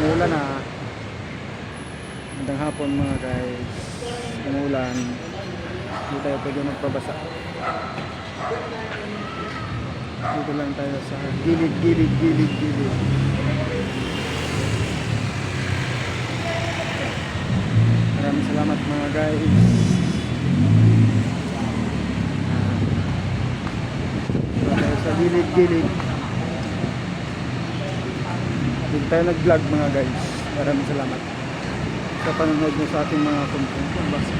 Umulan na. Magandang hapon mga guys. Umulan. Hindi tayo pwede magpabasa. Dito lang tayo sa gilid, gilid, gilid, gilid. Maraming salamat mga guys. Ah, dito tayo sa gilid, gilid. Dito tayo nag-vlog mga guys. Maraming salamat sa panonood nyo sa ating mga content. Basta.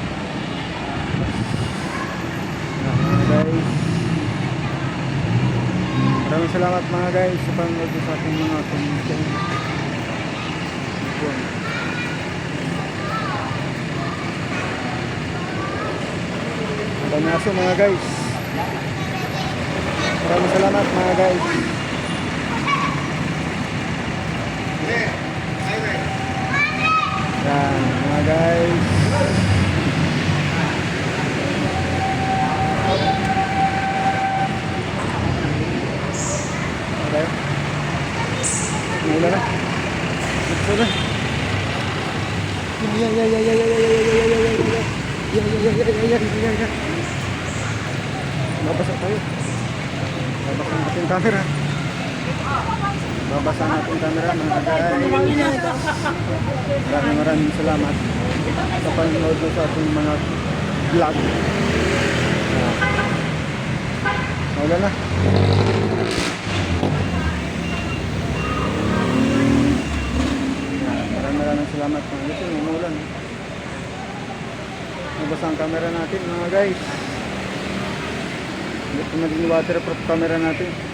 Mga guys. Maraming salamat mga guys sa panonood nyo sa ating mga content. Yun. Maraming aso mga guys. Maraming salamat mga guys. Yan, mga guys. Okay. Mula na. Ito na. Yan, yan, yan, yan, yan, yan, yan, yan, yan, yan, yan, yan, yan, yan, yan, yan, yan, yan. Babasa tayo. Babasa natin camera. Babasa natin camera mga guys. Maraming maraming salamat sa panonood nyo sa ating mga vlog. Wala na. Yan, Maraming maraming salamat mga guys. Umulan. Nabasa ang camera natin mga guys. Ito naging waterproof camera natin.